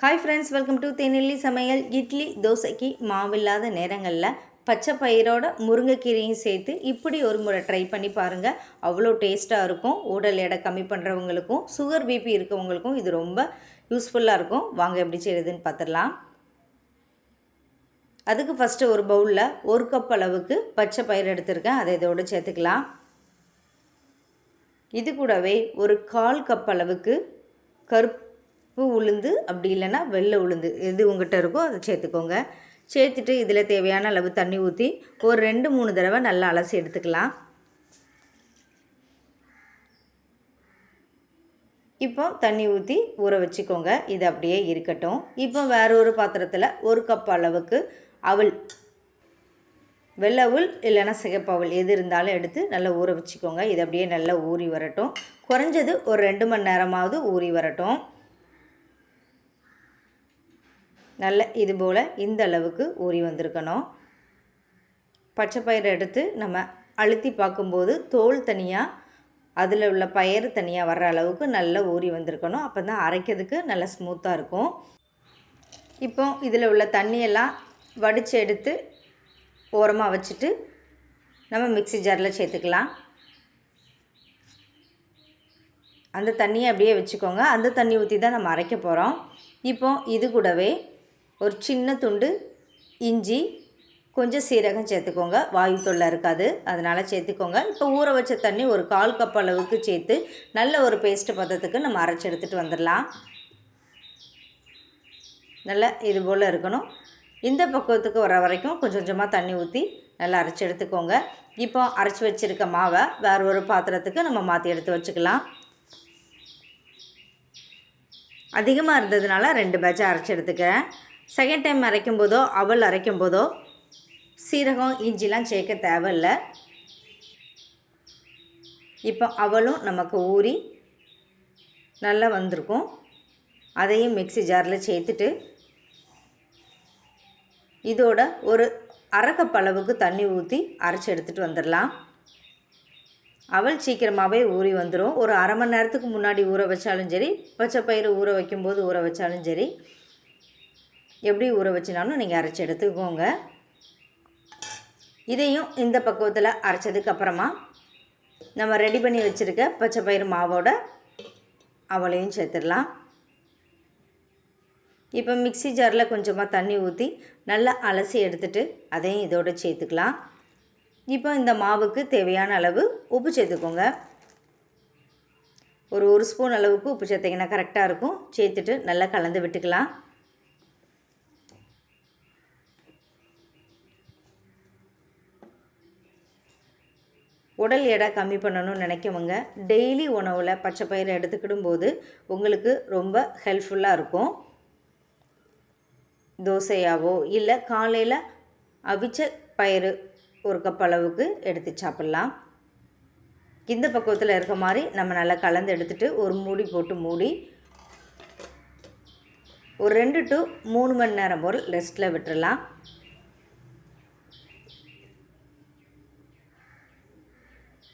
Hi friends welcome to Thenelli சமையல் இட்லி தோசைக்கு மாவில்லாத நேரங்களில் பச்சை பயிரோட முருங்கைக்கீரையும் சேர்த்து இப்படி ஒரு முறை ட்ரை பண்ணி பாருங்கள் அவ்வளோ டேஸ்ட்டாக இருக்கும். உடல் எடை கம்மி பண்ணுறவங்களுக்கும் சுகர் பிபி இருக்கவங்களுக்கும் இது ரொம்ப யூஸ்ஃபுல்லாக இருக்கும். வாங்க எப்படி செய்யுதுன்னு பார்த்துடலாம் அதுக்கு ஃபஸ்ட்டு ஒரு பவுலில் ஒரு கப் அளவுக்கு பச்சை பயிர் எடுத்திருக்கேன். அதை இதோடு சேர்த்துக்கலாம். இது கூடவே ஒரு கால் கப் அளவுக்கு கருப்பு உளுந்து அப்படி இல்லைன்னா வெள்ளை உளுந்து. எது உங்கள்கிட்ட இருக்கோ அதை சேர்த்துக்கோங்க. சேர்த்துட்டு இதில் தேவையான அளவு தண்ணி ஊற்றி ஒரு ரெண்டு மூணு தடவை நல்லா அலசி எடுத்துக்கலாம். இப்போ தண்ணி ஊற்றி ஊற வச்சுக்கோங்க. இது அப்படியே இருக்கட்டும். இப்போ வேற ஒரு பாத்திரத்தில் ஒரு கப் அளவுக்கு அவள் வெள்ளை அவள் இல்லைன்னா சிகப்பு எது இருந்தாலும் எடுத்து நல்லா ஊற வச்சுக்கோங்க. இது அப்படியே நல்லா ஊறி வரட்டும். குறைஞ்சது ஒரு ரெண்டு மணி நேரமாவது ஊறி வரட்டும். நல்ல இது போல் இந்த அளவுக்கு ஊறி வந்திருக்கணும். பச்சை பயிரை எடுத்து நம்ம அழுத்தி பார்க்கும்போது தோல் தனியாக அதில் உள்ள பயிர் தனியாக வர்ற அளவுக்கு நல்லா ஊறி வந்திருக்கணும். அப்போ தான் அரைக்கிறதுக்கு நல்லா ஸ்மூத்தாக இருக்கும். இப்போ இதில் உள்ள தண்ணியெல்லாம் வடித்து எடுத்து ஓரமாக வச்சுட்டு நம்ம மிக்ஸி ஜாரில் சேர்த்துக்கலாம். அந்த தண்ணியை அப்படியே வச்சுக்கோங்க. அந்த தண்ணி ஊற்றி தான் நம்ம அரைக்க போகிறோம் இப்போ இது கூடவே ஒரு சின்ன துண்டு இஞ்சி கொஞ்சம் சீரகம் சேர்த்துக்கோங்க. வாயு தொல்லை இருக்காது. அதனால் சேர்த்துக்கோங்க. இப்போ ஊற வச்ச தண்ணி ஒரு கால் கப் அளவுக்கு சேர்த்து நல்ல ஒரு பேஸ்ட்டு பதத்துக்கு நம்ம அரைச்சி எடுத்துகிட்டு வந்துடலாம். நல்லா இது போல் இருக்கணும். இந்த பக்குவத்துக்கு வர வரைக்கும் கொஞ்சம் கொஞ்சமாக தண்ணி ஊற்றி நல்லா அரைச்சி எடுத்துக்கோங்க. இப்போ அரைச்சி வச்சுருக்க மாவை வேறு ஒரு பாத்திரத்துக்கு நம்ம மாற்றி எடுத்து வச்சுக்கலாம். அதிகமாக இருந்ததுனால ரெண்டு பேட்சை அரைச்சி எடுத்துக்கிறேன். செகண்ட் டைம் அரைக்கும் போதோ அவல் அரைக்கும் போதோ சீரகம் இஞ்சிலாம் சேர்க்க தேவையில்லை. இப்போ அவலும் நமக்கு ஊறி நல்லா வந்திருக்கும். அதையும் மிக்சி ஜாரில் சேர்த்துட்டு இதோட ஒரு அரைக்கப்பளவுக்கு தண்ணி ஊற்றி அரைச்சி எடுத்துகிட்டு வந்துடலாம். அவள் சீக்கிரமாகவே ஊறி வந்துடும் ஒரு அரை மணி நேரத்துக்கு முன்னாடி ஊற வச்சாலும் சரி பச்சை பயிறு ஊற வைக்கும்போது ஊற வச்சாலும் சரி எப்படி ஊற வச்சினாலும் நீங்கள் அரைச்சி எடுத்துக்கோங்க. இதையும் இந்த பக்குவத்தில் அரைச்சதுக்கப்புறமா நம்ம ரெடி பண்ணி வச்சுருக்க பச்சை பயிறு மாவோட அவளையும் சேர்த்துடலாம். இப்போ மிக்சி ஜாரில் கொஞ்சமாக தண்ணி ஊற்றி நல்லா அலசி எடுத்துகிட்டு அதையும் இதோடு சேர்த்துக்கலாம். இப்போ இந்த மாவுக்கு தேவையான அளவு உப்பு சேர்த்துக்கோங்க. ஒரு ஒரு ஸ்பூன் அளவுக்கு உப்பு சேர்த்திங்கன்னா கரெக்டாக இருக்கும். சேர்த்துட்டு நல்லா கலந்து விட்டுக்கலாம். உடல் எடை கம்மி பண்ணணும்னு நினைக்கவங்க டெய்லி உணவில் பச்சை பயிரை எடுத்துக்கிடும் போது உங்களுக்கு ரொம்ப ஹெல்ப்ஃபுல்லாக இருக்கும். தோசையாவோ இல்லை காலையில் அவிச்ச பயிறு ஒரு கப் அளவுக்கு எடுத்து சாப்பிட்லாம். இந்த பக்குவத்தில் இருக்க மாதிரி நம்ம நல்லா கலந்து எடுத்துகிட்டு ஒரு மூடி போட்டு மூடி ஒரு ரெண்டு டு மூணு மணி நேரம் ஒரு ரெஸ்ட்டில் விட்டுடலாம்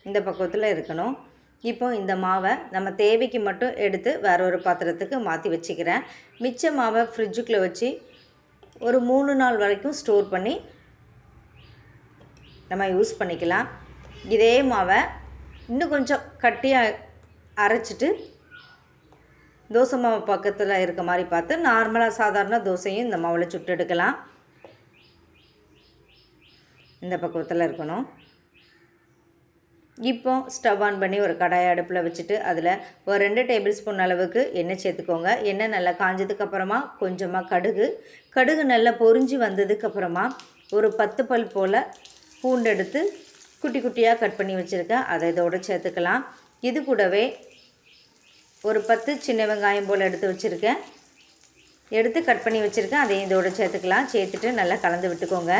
இந்த பக்குவத்தில் இருக்கணும். இப்போ இந்த மாவை நம்ம தேவைக்கு மட்டும் எடுத்து வேற ஒரு பாத்திரத்துக்கு மாற்றி வச்சுக்கிறேன். மிச்ச மாவை ஃப்ரிட்ஜுக்குள்ளே வச்சு ஒரு மூணு நாள் வரைக்கும் ஸ்டோர் பண்ணி நம்ம யூஸ் பண்ணிக்கலாம். இதே மாவை இன்னும் கொஞ்சம் கட்டியாக அரைச்சிட்டு தோசை மாவு பக்கத்தில் இருக்க மாதிரி பார்த்து நார்மலாக சாதாரண தோசையும் இந்த மாவில் சுட்டு எடுக்கலாம். இந்த பக்குவத்தில் இருக்கணும். இப்போ ஸ்டவ் ஆன் பண்ணி ஒரு கடாயை அடுப்பில் வச்சுட்டு அதில் ஒரு ரெண்டு டேபிள் ஸ்பூன் அளவுக்கு எண்ணெய் சேர்த்துக்கோங்க. எண்ணெய் நல்லா காஞ்சதுக்கப்புறமா கொஞ்சமாக கடுகு. கடுகு நல்லா பொறிஞ்சு வந்ததுக்கப்புறமா ஒரு பத்து பல் போல் பூண்டு எடுத்து குட்டி குட்டியாக கட் பண்ணி வச்சுருக்கேன். அதை இதோடு சேர்த்துக்கலாம். இது கூடவே ஒரு பத்து சின்ன வெங்காயம் போல் எடுத்து வச்சுருக்கேன். எடுத்து கட் பண்ணி வச்சுருக்கேன். அதையும் இதோடு சேர்த்துக்கலாம். சேர்த்துட்டு நல்லா கலந்து விட்டுக்கோங்க.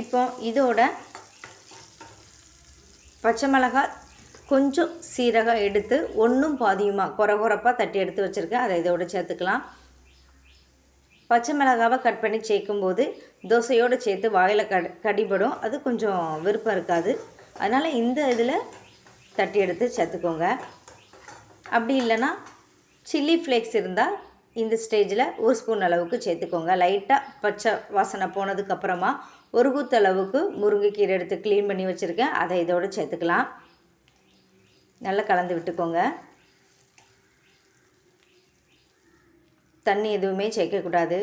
இப்போ இதோட பச்சை மிளகாய் கொஞ்சம் சீரகம் எடுத்து ஒன்றும் பாதியுமாக குறை குறைப்பாக தட்டி எடுத்து வச்சுருக்கேன். அதை இதோடு சேர்த்துக்கலாம். பச்சை மிளகாவை கட் பண்ணி சேர்க்கும்போது தோசையோடு சேர்த்து வாயில் கடி கடிபடும். அது கொஞ்சம் விருப்பம் இருக்காது. அதனால் இந்த இதில் தட்டி எடுத்து சேர்த்துக்கோங்க. அப்படி இல்லைன்னா சில்லி ஃப்ளேக்ஸ் இருந்தால் இந்த ஸ்டேஜில் ஒரு ஸ்பூன் அளவுக்கு சேர்த்துக்கோங்க. லைட்டாக பச்சை வாசனை போனதுக்கப்புறமா ஒரு குத்தளவுக்கு முருங்கைக்கீரை எடுத்து க்ளீன் பண்ணி வச்சுருக்கேன். அதை இதோடு சேர்த்துக்கலாம். நல்லா கலந்து விட்டுக்கோங்க. தண்ணி எதுவுமே சேர்க்கக்கூடாது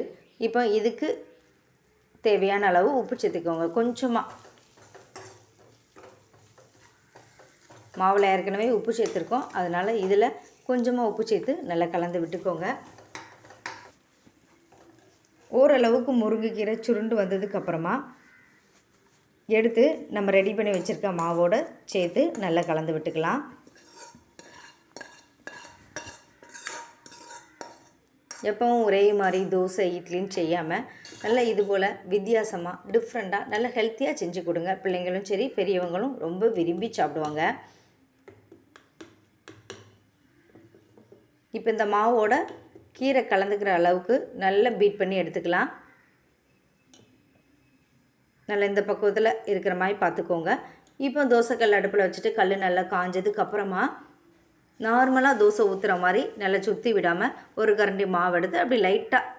இப்போ இதுக்கு தேவையான அளவு உப்பு சேர்த்துக்கோங்க. கொஞ்சமாக மாவில் ஏற்கனவே உப்பு சேர்த்துருக்கோம். அதனால் இதில் கொஞ்சமாக உப்பு சேர்த்து நல்லா கலந்து விட்டுக்கோங்க. ஓரளவுக்கு முருங்கைக்கீரை சுருண்டு வந்ததுக்கப்புறமா எடுத்து நம்ம ரெடி பண்ணி வச்சுருக்க மாவோடு சேர்த்து நல்லா கலந்து விட்டுக்கலாம். எப்பவும் ஒரே மாதிரி தோசை இட்லின்னு செய்யாமல் நல்லா இது போல் வித்தியாசமாக டிஃப்ரெண்ட்டாக நல்லா ஹெல்த்தியாக செஞ்சு கொடுங்க. பிள்ளைங்களும் சரி பெரியவங்களும் ரொம்ப விரும்பி சாப்பிடுவாங்க. இப்போ இந்த மாவோட கீரை கலந்துக்கிற அளவுக்கு நல்லா பீட் பண்ணி எடுத்துக்கலாம். நல்லா இந்த பக்குவத்தில் இருக்கிற மாதிரி பார்த்துக்கோங்க. இப்போ தோசைக்கல் அடுப்பில் வச்சுட்டு கல் நல்லா காஞ்சதுக்கு அப்புறமா நார்மலாக தோசை ஊற்றுற மாதிரி நல்லா சுற்றி விடாமல் ஒரு கரண்டி மாவு எடுத்து அப்படி லைட்டாக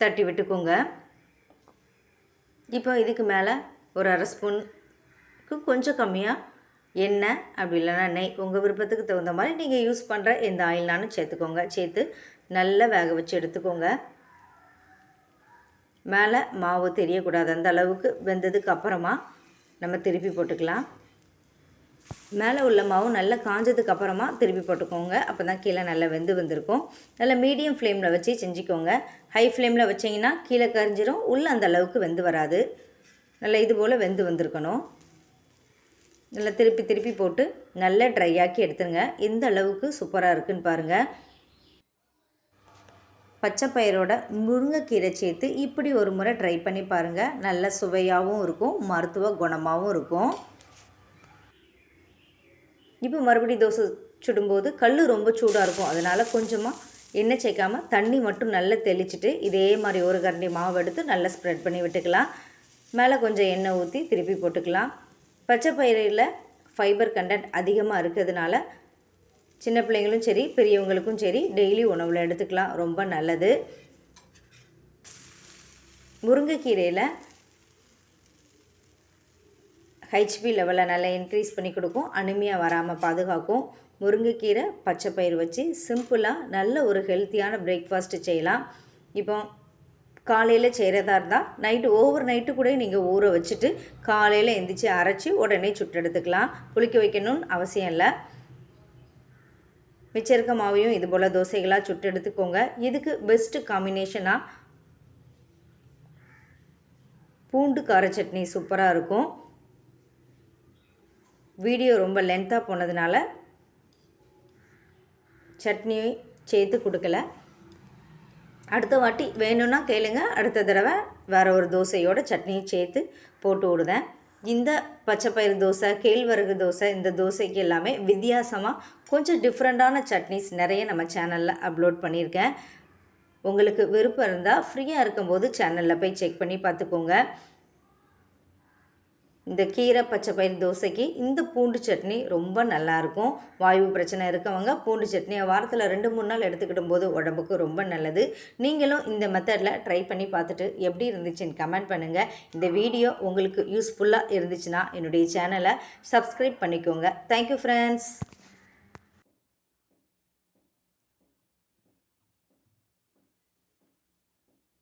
தட்டி விட்டுக்கோங்க. இப்போ இதுக்கு மேலே ஒரு அரை ஸ்பூனுக்கு கொஞ்சம் கம்மியாக எண்ணெய் அப்படி இல்லைன்னா நெய். உங்கள் விருப்பத்துக்கு தகுந்த மாதிரி நீங்கள் யூஸ் பண்ணுற எந்த ஆயில்னாலும் சேர்த்துக்கோங்க. சேர்த்து நல்லா வேக வச்சு எடுத்துக்கோங்க. மேலே மாவு தெரியக்கூடாது. அந்த அளவுக்கு வெந்ததுக்கு அப்புறமா நம்ம திருப்பி போட்டுக்கலாம். மேலே உள்ள மாவு நல்லா காஞ்சதுக்கு அப்புறமா திருப்பி போட்டுக்கோங்க. அப்போ தான் கீழே நல்லா வெந்து வந்திருக்கும். நல்லா மீடியம் ஃப்ளேமில் வச்சு செஞ்சுக்கோங்க. ஹை ஃப்ளேமில் வச்சிங்கன்னா கீழே கரிஞ்சிரும். உள்ளே அந்த அளவுக்கு வெந்து வராது. நல்லா இது போல் வெந்து வந்திருக்கணும். நல்லா திருப்பி திருப்பி போட்டு நல்லா ட்ரை ஆக்கி எடுத்துருங்க. எந்த அளவுக்கு சூப்பராக இருக்குன்னு பாருங்கள் பச்சை பயிரோட முருங்கைக்கீரை சேர்த்து இப்படி ஒரு முறை ட்ரை பண்ணி பாருங்கள் நல்ல சுவையாகவும் இருக்கும் மருத்துவ குணமாகவும் இருக்கும். இப்போ மறுபடி தோசை சுடும்போது கல் ரொம்ப சூடாக இருக்கும். அதனால் கொஞ்சமாக எண்ணெய் சேர்க்காமல் தண்ணி மட்டும் நல்லா தெளிச்சிட்டு இதே மாதிரி ஒரு கரண்டி மாவு எடுத்து நல்லா ஸ்ப்ரெட் பண்ணி விட்டுக்கலாம். மேலே கொஞ்சம் எண்ணெய் ஊற்றி திருப்பி போட்டுக்கலாம். பச்சை பயிரில் ஃபைபர் கண்டென்ட் அதிகமாக இருக்கிறதுனால சின்ன பிள்ளைங்களும் சரி பெரியவங்களுக்கும் சரி டெய்லி உணவில் எடுத்துக்கலாம். ரொம்ப நல்லது. முருங்கைக்கீரையில் ஹெச்பி லெவலை நல்லா இன்க்ரீஸ் பண்ணி கொடுக்கும். அனிமியாக வராமல் பாதுகாக்கும். முருங்கைக்கீரை பச்சை பயிர் வச்சு சிம்பிளாக நல்ல ஒரு ஹெல்த்தியான பிரேக்ஃபாஸ்ட்டு செய்யலாம். இப்போ காலையில் செய்கிறதா இருந்தால் நைட்டு ஓவர் நைட்டு கூட நீங்கள் ஊற வச்சுட்டு காலையில் எந்திரிச்சு அரைச்சி உடனே சுட்டு எடுத்துக்கலாம். புளிக்க வைக்கணும்னு அவசியம் இல்லை. மிச்சம் இருக்க மாவையும் இது போல் தோசைகளாக சுட்டு எடுத்துக்கோங்க. இதுக்கு பெஸ்ட்டு காம்பினேஷனாக பூண்டு கார சட்னி சூப்பராக இருக்கும். வீடியோ ரொம்ப லென்த்தாக போனதுனால சட்னி சேர்த்து கொடுக்கல. அடுத்த வாட்டி வேணும்னா கேளுங்க. அடுத்த தடவை வேறு ஒரு தோசையோட சட்னியை சேர்த்து போட்டு விடுதேன். இந்த பச்சைப்பயிறு தோசை கேழ்வரகு தோசை இந்த தோசைக்கு எல்லாமே வித்தியாசமாக கொஞ்சம் டிஃப்ரெண்ட்டான சட்னிஸ் நிறைய நம்ம சேனலில் அப்லோட் பண்ணியிருக்கேன். உங்களுக்கு விருப்பம் இருந்தால் ஃப்ரீயாக இருக்கும்போது சேனலில் போய் செக் பண்ணி பார்த்துக்கோங்க. இந்த கீரை பச்சை பயிர் தோசைக்கு இந்த பூண்டு சட்னி ரொம்ப நல்லாயிருக்கும். வாயு பிரச்சனை இருக்கவங்க பூண்டு சட்னியை வாரத்தில் ரெண்டு மூணு நாள் எடுத்துக்கிட்டும் போது உடம்புக்கு ரொம்ப நல்லது. நீங்களும் இந்த மெத்தடில் ட்ரை பண்ணி பார்த்துட்டு எப்படி இருந்துச்சுன்னு கமெண்ட் பண்ணுங்கள் இந்த வீடியோ உங்களுக்கு யூஸ்ஃபுல்லாக இருந்துச்சுன்னா என்னுடைய சேனலை சப்ஸ்கிரைப் பண்ணிக்கோங்க. Thank you friends